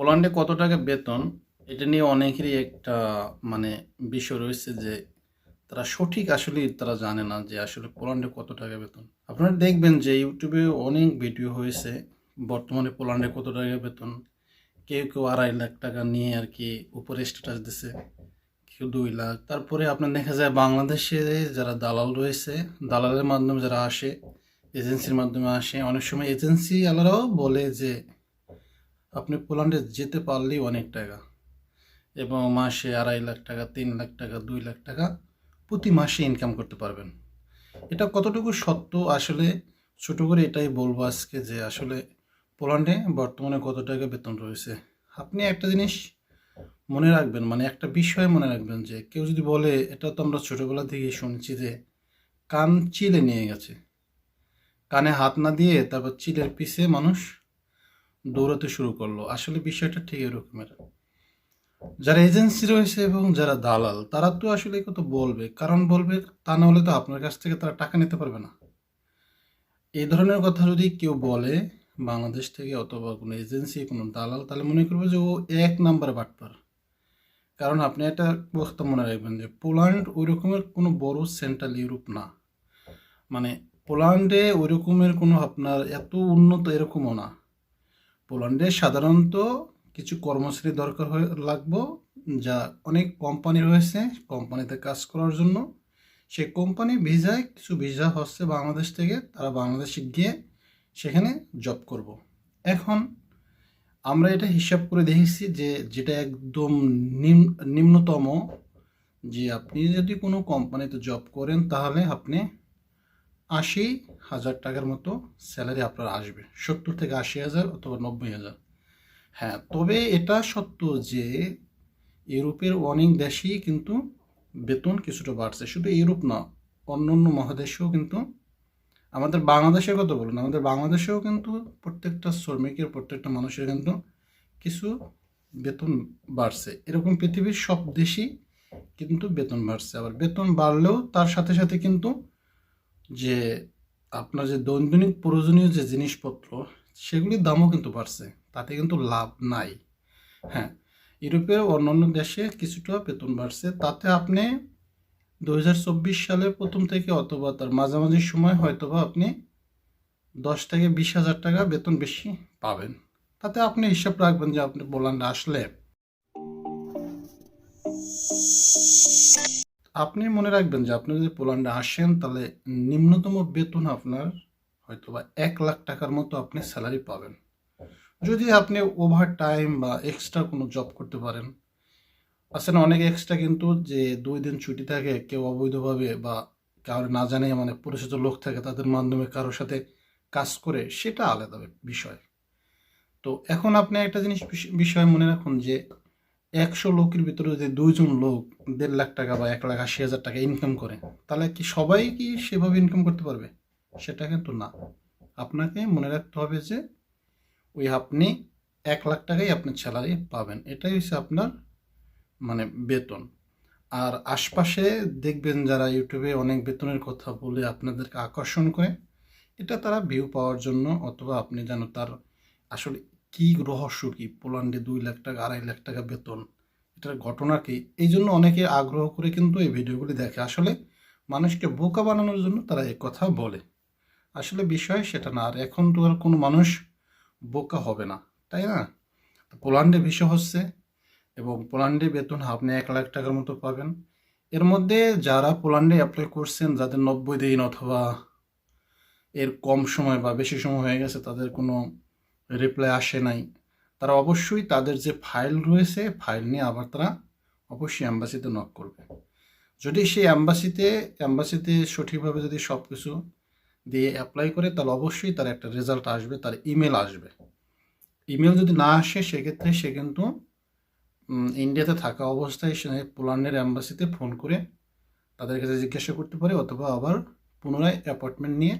পোল্যান্ডে কত টাকা বেতন, এটা নিয়ে অনেকেরই একটা মানে বিষয় রয়েছে যে তারা সঠিক আসলে তারা জানে না যে আসলে পোল্যান্ডে কত টাকা বেতন। আপনারা দেখবেন যে ইউটিউবে অনেক ভিডিও হয়েছে, বর্তমানে পোল্যান্ডে কত টাকা বেতন, কেউ কেউ আড়াই লাখ টাকা নিয়ে আর কি উপরে স্ট্যাটাস দিছে, কেউ দুই লাখ। তারপরে আপনার দেখা যায় বাংলাদেশে যারা দালাল রয়েছে, দালালের মাধ্যমে যারা আসে এজেন্সির মাধ্যমে আসে, অনেক সময় এজেন্সি আলারাও বলে যে আপনি পোল্যান্ডে যেতে পারলেই অনেক টাকা। এবং মাসে আড়াই লাখ টাকা, তিন লাখ টাকা, দুই লাখ টাকা প্রতি মাসে ইনকাম করতে পারবেন। এটা কতটুকু সত্য? আসলে ছোটো করে এটাই বলব আজকে যে আসলে পোল্যান্ডে বর্তমানে কত টাকা বেতন রয়েছে। আপনি একটা জিনিস মনে রাখবেন মানে একটা বিষয় মনে রাখবেন যে কেউ যদি বলে, এটা তো আমরা ছোটোবেলা থেকেই শুনছি যে কান চিলে নিয়ে গেছে। কানে হাত না দিয়ে তারপর চিলের পিছে মানুষ দৌড়াতে শুরু করল। আসলে বিষয়টা ঠিক এরকমের। যারা এজেন্সি রয়েছে এবং যারা দালাল তারা তো আসলে কত বলবে। কারণ বলবে তা না হলে তো আপনার কাছ থেকে তারা টাকা নিতে পারবে না। এই ধরনের কথা যদি কেউ বলে বাংলাদেশ থেকে অথবা কোনো এজেন্সি কোনো দালাল তাহলে মনে করবে যে ও এক নাম্বার বাটপার। কারণ আপনি একটা কথা মনে রাখবেন যে পোল্যান্ড ওই রকমের কোনো বড় সেন্ট্রাল ইউরোপ না। মানে পোল্যান্ডে ওই রকমের কোনো আপনার এত উন্নত এরকমও না। পোল্যান্ডে সাধারণত কিছু কর্মচারী দরকার হয়ে লাগবো, যা অনেক কোম্পানি রয়েছে কোম্পানিতে কাজ করার জন্য সেই কোম্পানি ভিসায় কিছু ভিসা হচ্ছে বাংলাদেশ থেকে, তারা বাংলাদেশে গিয়ে সেখানে জব করব। এখন আমরা এটা হিসাব করে দেখেছি যে যেটা একদম নিম- নিম্নতম, যে আপনি যদি কোনো কোম্পানিতে জব করেন তাহলে আপনি আশি হাজার টাকার মতো স্যালারি আপনার আসবে। সত্তর থেকে আশি হাজার অথবা নব্বই হাজার। হ্যাঁ তবে এটা সত্য যে ইউরোপের অনেক দেশেই কিন্তু বেতন কিছুটা বাড়ছে। শুধু ইউরোপ না, অন্য অন্য মহাদেশেও কিন্তু আমাদের বাংলাদেশের কথা বলুন, আমাদের বাংলাদেশেও কিন্তু প্রত্যেকটা শ্রমিকের, প্রত্যেকটা মানুষের কিন্তু কিছু বেতন বাড়ছে। এরকম পৃথিবীর সব দেশই কিন্তু বেতন বাড়ছে। আবার বেতন বাড়লেও তার সাথে সাথে কিন্তু যে আপনার যে দৈনন্দিন প্রয়োজনীয় যে জিনিসপত্র সেগুলির দামও কিন্তু বাড়ছে। তাতে কিন্তু লাভ নাই। হ্যাঁ ইউরোপের অন্যান্য দেশে কিছুটা বেতন বাড়ছে। তাতে আপনি দু হাজার চব্বিশ সালে প্রথম থেকে অথবা তার মাঝামাঝি সময় হয়তোবা আপনি দশ থেকে বিশ হাজার টাকা বেতন বেশি পাবেন। তাতে আপনি হিসাব রাখবেন যে আপনি পোল্যান্ডে আসলে আপনি মনে রাখবেন যে আপনি যদি পোল্যান্ডে আসেন, তাহলে নিম্নতম বেতন আপনার হয়তোবা এক লাখ টাকার মতো আপনি স্যালারি পাবেন। যদি আপনি ওভার টাইম বা এক্সট্রা কোনো জব করতে পারেন আছে না, অনেক এক্সট্রা কিন্তু যে দুই দিন ছুটি থাকে, কেউ অবৈধভাবে বা কারও না জানে মানে পরিচিত লোক থাকে, তাদের মাধ্যমে কারোর সাথে কাজ করে, সেটা আলাদা বিষয়। তো এখন আপনি একটা জিনিস বিষ- বিষয় মনে রাখুন যে একশো লোকের ভিতরে যদি দুইজন লোক দেড় লাখ টাকা বা এক লাখ আশি হাজার টাকা ইনকাম করে, তাহলে কি সবাই কি সেভাবে ইনকাম করতে পারবে? সেটা কিন্তু না। আপনাকে মনে রাখতে হবে যে, ওই আপনি এক লাখ টাকাই আপনার স্যালারি পাবেন। এটাই হচ্ছে আপনার মানে বেতন। আর আশপাশে দেখবেন যারা ইউটিউবে অনেক বেতনের কথা বলে আপনাদেরকে আকর্ষণ করে, এটা তারা ভিউ পাওয়ার জন্য অথবা আপনি যেন তার আসলে কি রহস্য কি? পোল্যান্ডে দুই লাখ টাকা, আড়াই লাখ টাকা বেতন, এটার ঘটনা কি? এই জন্য অনেকে আগ্রহ করে কিন্তু এই ভিডিওগুলি দেখে। আসলে মানুষকে বোকা বানানোর জন্য তারা এই কথা বলে। আসলে বিষয় সেটা না, আর এখন তো আর কোনো মানুষ বোকা হবে না, তাই না? পোল্যান্ডে বিষয় হচ্ছে, এবং পোল্যান্ডে বেতন আপনি এক লাখ টাকার মতো পাবেন। এর মধ্যে যারা পোল্যান্ডে অ্যাপ্লাই করছেন, যাদের নব্বই দিন অথবা এর কম সময় বা বেশি সময় হয়ে গেছে, তাদের কোনো রিপ্লাই আসে নাই। তারা অবশ্যই তাদের যে ফাইল রয়েছে ফাইল নিয়ে আবার তারা অবশ্যই অ্যাম্বাসিতে নক করবে। যদি সেই অ্যাম্বাসিতে অ্যাম্বাসিতে সঠিকভাবে যদি সব কিছু দিয়ে অ্যাপ্লাই করে, তাহলে অবশ্যই তার একটা রেজাল্ট আসবে, তার ইমেল আসবে। ইমেল যদি না আসে, সেক্ষেত্রে সে কিন্তু ইন্ডিয়াতে থাকা অবস্থায় সে পোল্যান্ডের অ্যাম্বাসিতে ফোন করে তাদের কাছে জিজ্ঞাসা করতে পারে, অথবা আবার পুনরায় অ্যাপয়েন্টমেন্ট নিয়ে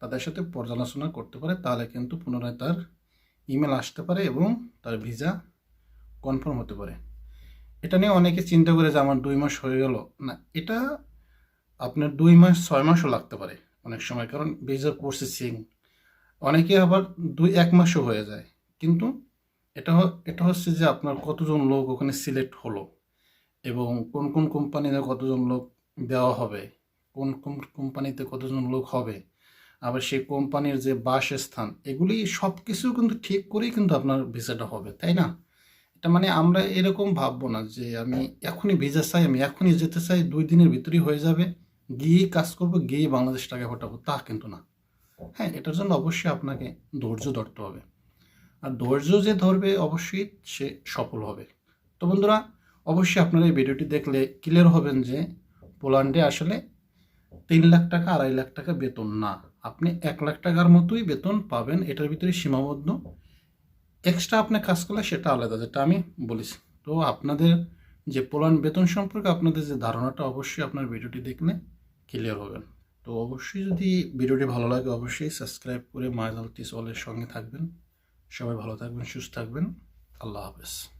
তাদের সাথে পর্যালোচনা করতে পারে, তাহলে কিন্তু পুনরায় তার ইমেল আসতে পারে এবং তার ভিসা কনফার্ম হতে পারে। এটা নিয়ে অনেকে চিন্তা করে যে আমার দুই মাস হয়ে গেল। না, এটা আপনার দুই মাস, ছয় মাসও লাগতে পারে অনেক সময়, কারণ ভিসা প্রসেসিং অনেকে আবার দুই, এক মাসও হয়ে যায়। কিন্তু এটা এটা হচ্ছে যে আপনার কতজন লোক ওখানে সিলেক্ট হলো এবং কোন কোন কোম্পানিতে কতজন লোক দেওয়া হবে, কোন কোন কোম্পানিতে কতজন লোক হবে আবার সেই কোম্পানির যে বাসস্থান, এগুলি সব কিছু কিন্তু ঠিক করেই কিন্তু আপনার ভিসাটা হবে, তাই না? এটা মানে আমরা এরকম ভাববো না যে আমি এখনই ভিসা চাই, আমি এখনই যেতে চাই, দুই দিনের ভিতরেই হয়ে যাবে, গিয়েই কাজ করব, গিয়েই বাংলাদেশ টাকা পাঠাবো, তা কিন্তু না। হ্যাঁ এটার জন্য অবশ্যই আপনাকে ধৈর্য ধরতে হবে। আর ধৈর্য যে ধরবে অবশ্যই সে সফল হবে। তো বন্ধুরা, অবশ্যই আপনারা এই ভিডিওটি দেখলে ক্লিয়ার হবেন যে পোল্যান্ডে আসলে তিন লাখ টাকা, আড়াই লাখ টাকা বেতন না। আপনি এক লাখ টাকার মতোই বেতন পাবেন, এটার ভিতরে সীমাবদ্ধ। এক্সট্রা আপনি কাজ করলে সেটা আলাদা, যেটা আমি বলেছি। তো আপনাদের যে পোল্যান্ড বেতন সম্পর্কে আপনাদের যে ধারণাটা, অবশ্যই আপনার ভিডিওটি দেখলে ক্লিয়ার হবেন। তো অবশ্যই যদি ভিডিওটি ভালো লাগে, অবশ্যই সাবস্ক্রাইব করে মাইজাল টিসওয়ালের সঙ্গে থাকবেন। সবাই ভালো থাকবেন, সুস্থ থাকবেন। আল্লাহ হাফেজ।